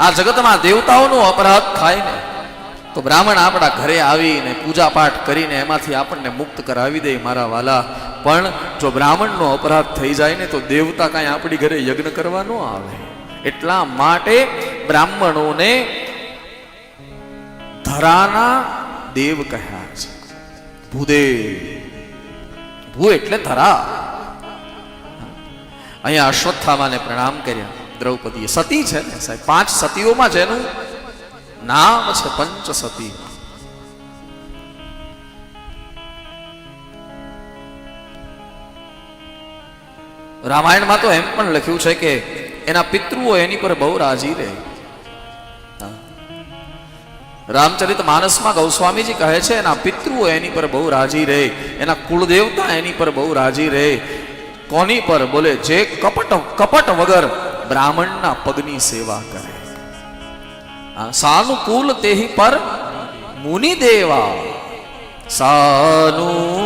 આ જગતમાં દેવતાઓનો અપરાધ થાય ને, તો બ્રાહ્મણ આપણા ઘરે આવીને પૂજા પાઠ કરીને એમાંથી આપણને મુક્ત કરાવી દે મારા વાલા. પણ જો બ્રાહ્મણનો અપરાધ થઈ જાય ને, તો દેવતા કાંઈ આપણી ઘરે યજ્ઞ કરવા ન આવે. એટલા માટે બ્રાહ્મણોને ધરાના દેવ કહ્યા છે. ભૂદેવ ભૂ એટલે ધરા. અહીંયા અશ્વત્થામાને પ્રણામ કર્યા. દ્રૌપદીએ. સતી છે ને સાહેબ? પાંચ સતીઓમાં જેનું નામ છે પંચ સતી રામાયણમાં તો એમ પણ લખ્યું છે કે એના પિતૃઓ એની પર બહુ રાજી રહે. રામચરિત માનસમાં ગૌસ્વામીજી કહે છે, એના પિતૃઓ એની પર બહુ રાજી રહે. એના કુળદેવતા એની પર બહુ રાજી રહે. કોની પર? બોલે, જે કપટ કપટ વગર બ્રાહ્મણના પગની સેવા કરે. આ સાનુકૂલ તેહી પર મુનિ દેવા સાનુકૂલ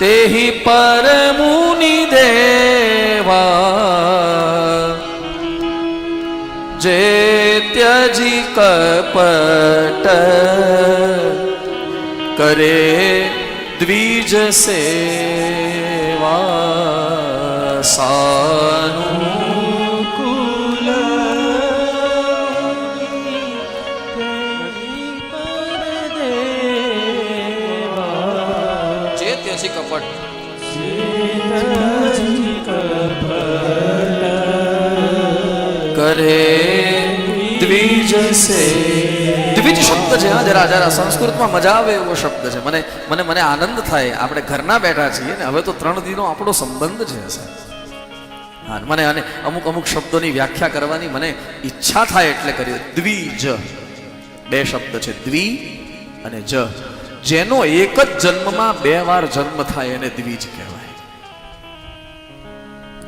તેહી પર મુનિ દેવા જે ત્યજી કપટ કરે દ્વિજ સેવા સાનુકૂલ જે ત્યજી કપટ કરે દ્વિજ સે દ્વિજ શબ્દ છે જરા જરા, સંસ્કૃતમાં મજા આવે એવો શબ્દ છે. મને મને મને આનંદ થાય. આપણે ઘરના બેઠા છીએ ને, હવે તો ત્રણ દિનો આપણો સંબંધ છે હા, મને અને અમુક અમુક શબ્દોની વ્યાખ્યા કરવાની મને ઈચ્છા થાય એટલે કરી દ્વિજ. બે શબ્દ છે, દ્વિ અને જ. જેનો એક જ જન્મમાં બે વાર જન્મ થાય એને દ્વિજ કહેવાય.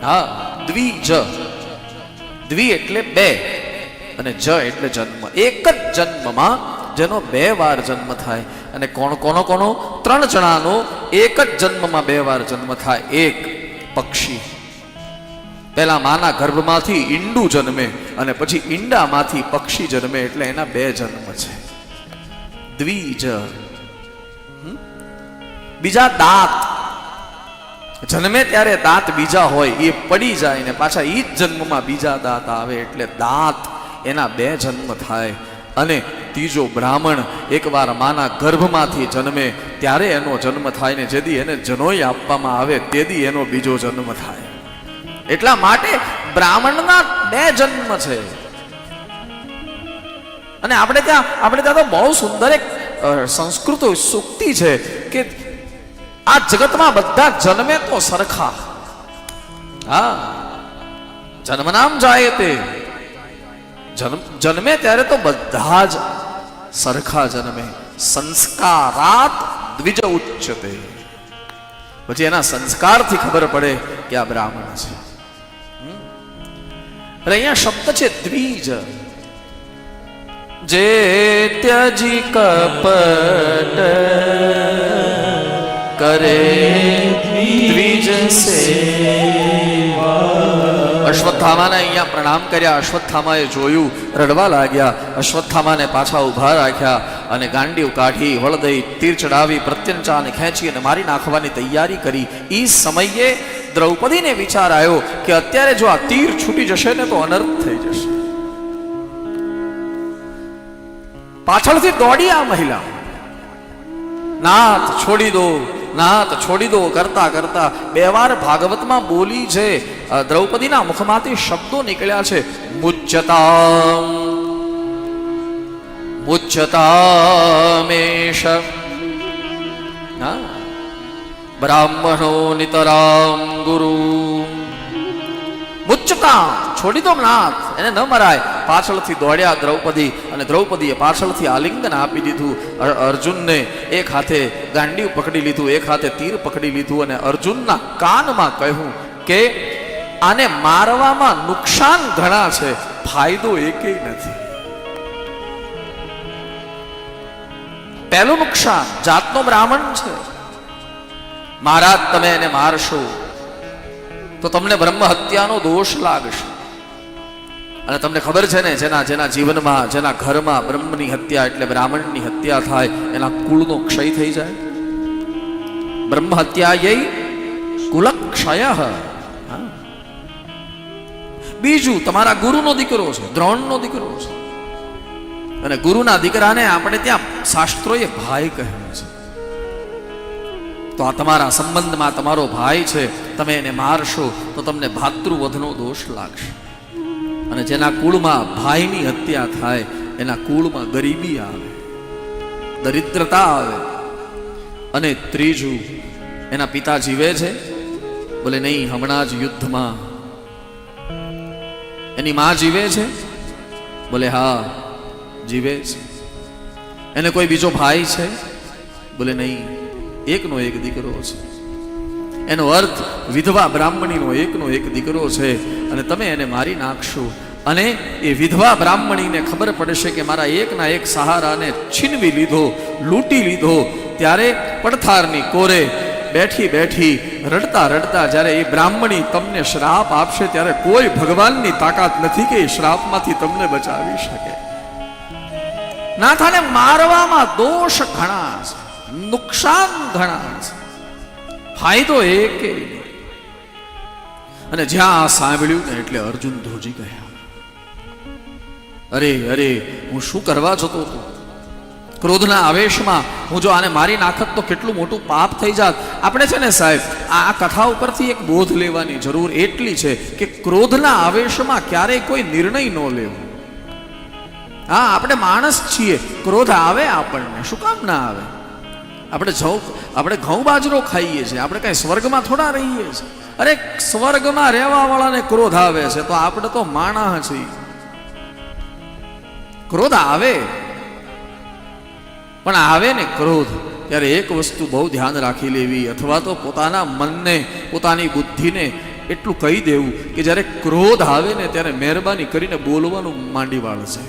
હા, દ્વિજ. દ્વિ એટલે બે અને જ એટલે જન્મ. એક જ જન્મમાં જેનો બે વાર જન્મ થાય અને કોણ કોનો કોનો? ત્રણ જણાનો એક જ જન્મમાં બે વાર જન્મ થાય. એક પક્ષી. પહેલા માના ગર્ભમાંથી ઈંડું જન્મે અને પછી ઈંડામાંથી પક્ષી જન્મે એટલે એના બે જન્મ છે. દ્વિજ. બીજા દાંત. જન્મે ત્યારે દાંત બીજા હોય, એ પડી જાય ને પાછા એ જ જન્મમાં બીજા દાંત આવે એટલે દાંત. એના બે જન્મ થાય. અને ત્રીજો બ્રાહ્મણ એકવાર માના ગર્ભમાંથી જન્મે, ત્યારે એનો જન્મ થાય ને જેદી એને જનોઈ આપવામાં આવે, તેદી એનો બીજો જન્મ થાય. એટલા માટે બ્રાહ્મણના બે જન્મ છે. અને આપણે ત્યાં આપણે ત્યાં તો બહુ સુંદર એક સંસ્કૃત સુક્તિ છે કે આ જગતમાં બધા જન્મે તો સરખા. હા. જન્મનામ જાય તે. જન્મ જન્મે ત્યારે તો બધા જ સરખા જન્મે સંસ્કારાત દ્વિજ ઉચ્ચતે પછી એના સંસ્કારથી ખબર પડે કે આ બ્રાહ્મણ છે હમ? અને અહીંયા શબ્દ છે દ્વિજ જે ત્યજી કપટ કરે દ્વિજ સેવા અશ્વત્થામાને અહીંયા પ્રણામ કર્યા. અશ્વત્થામાએ જોયું, રડવા લાગ્યા. અશ્વત્થામાને પાછા ઊભા રાખ્યા અને ગાંડીવ કાઢી વળદઈ તીર ચડાવી પ્રત્યંચાને ખેંચી અને મારી નાખવાની તૈયારી કરી. એ સમયે દ્રૌપદીને વિચાર આવ્યો કે અત્યારે જો આ તીર છૂટી જશે ને તો અનર્થ થઈ જશે. પાછળથી દોડી આ મહિલા. નાથ છોડી દો નાથ છોડી દો કરતા કરતા. બે વાર ભાગવતમાં બોલી છે દ્રૌપદીના મુખમાંથી શબ્દો નીકળ્યા છે મુચ્યતામ મુચ્યતામેશ બ્રાહ્મણો નિતરામ ગુરુ. મુચ્ચતા છોડી દો નાથ, એને ન મરાય. પાછળથી દોડ્યા દ્રૌપદી અને દ્રૌપદીએ પાછળથી આલિંગન આપી દીધું. અર્જુનને એક હાથે ગાંડીયું પકડી લીધું, એક હાથે તીર પકડી લીધું અને અર્જુનના કાનમાં કહ્યું કે આને મારવામાં નુકસાન ઘણા છે. ફાયદો એકેય નથી. પહેલું નુકસાન જાતનો બ્રાહ્મણ છે. મહારાજ, તમે એને મારશો તો તમને બ્રહ્મ હત્યાનો દોષ લાગશે. અને તમને ખબર છે ને, જેના જેના જીવનમાં, જેના ઘરમાં બ્રહ્મની હત્યા એટલે બ્રાહ્મણની હત્યા થાય, એના કુળનો ક્ષય થઈ જાય. બ્રહ્મ હત્યાય કુલક્ષય. બીજું, તમારા ગુરુનો દીકરો છે, દ્રોણનો દીકરો છે. અને ગુરુના દીકરાને આપણે ત્યાં શાસ્ત્રોએ ભાઈ કહ્યું છે. તો આ તમારા સંબંધમાં તમારો ભાઈ છે, તમે એને મારશો, તો તમને ભાતૃવધનો દોષ લાગશે. અને જેના કુળમાં ભાઈની હત્યા થાય, એના કુળમાં ગરીબી આવે, દરિદ્રતા આવે, અને ત્રીજું, એના પિતા જીવે છે? બોલે, નહીં, હમણાં જ યુદ્ધમાં એની માં જીવે છે? બોલે, હા, જીવે છે. એને કોઈ બીજો ભાઈ છે? બોલે, નહીં, એકનો એક દીકરો છે. એનો અર્થ, વિધવા બ્રાહ્મણીનો એકનો એક દીકરો છે અને તમે એને મારી નાખશો. અને એ વિધવા બ્રાહ્મણીને ખબર પડશે કે મારા એકના એક સહારાને છીનવી લીધો, લૂંટી લીધો, ત્યારે પડથારની કોરે બેઠી બેઠી રડતા રડતા જ્યારે એ બ્રાહ્મણી તમને શ્રાપ આપશે, ત્યારે કોઈ ભગવાનની તાકાત નથી કે એ શ્રાપમાંથી તમને બચાવી શકે. નાથાને મારવામાં દોષ ઘણા છે, નુકસાન ઘણા છે. ફાયદો એક અને જ્યાં આ સાંભળ્યું ને એટલે અર્જુન ધોજી ગયા અરે અરે, હું શું કરવા જતો હતો? ક્રોધના આવેશમાં હું જો આને મારી નાખત તો કેટલું મોટું પાપ થઈ જાત. આપણે છે ને સાહેબ, આ કથા ઉપરથી એક બોધ લેવાની જરૂર એટલી છે કે ક્રોધના આવેશમાં ક્યારેય કોઈ નિર્ણય ન લેવો. હા, આપણે માણસ છીએ. ક્રોધ આવે આપણને. શું કામ ના આવે? આપણે જવ આપણે ઘઉં બાજરો ખાઈએ છીએ. આપણે કાંઈ સ્વર્ગમાં થોડા રહીએ છીએ. અરે, સ્વર્ગમાં રહેવા વાળાને ક્રોધ આવે છે, તો આપણે તો માણા છીએ. ક્રોધ આવે. પણ આવે ને ક્રોધ, ત્યારે એક વસ્તુ બહુ ધ્યાન રાખી લેવી, અથવા તો પોતાના મનને, પોતાની બુદ્ધિને એટલું કહી દેવું કે જ્યારે ક્રોધ આવે ને ત્યારે મહેરબાની કરીને બોલવાનું માંડી વાળશે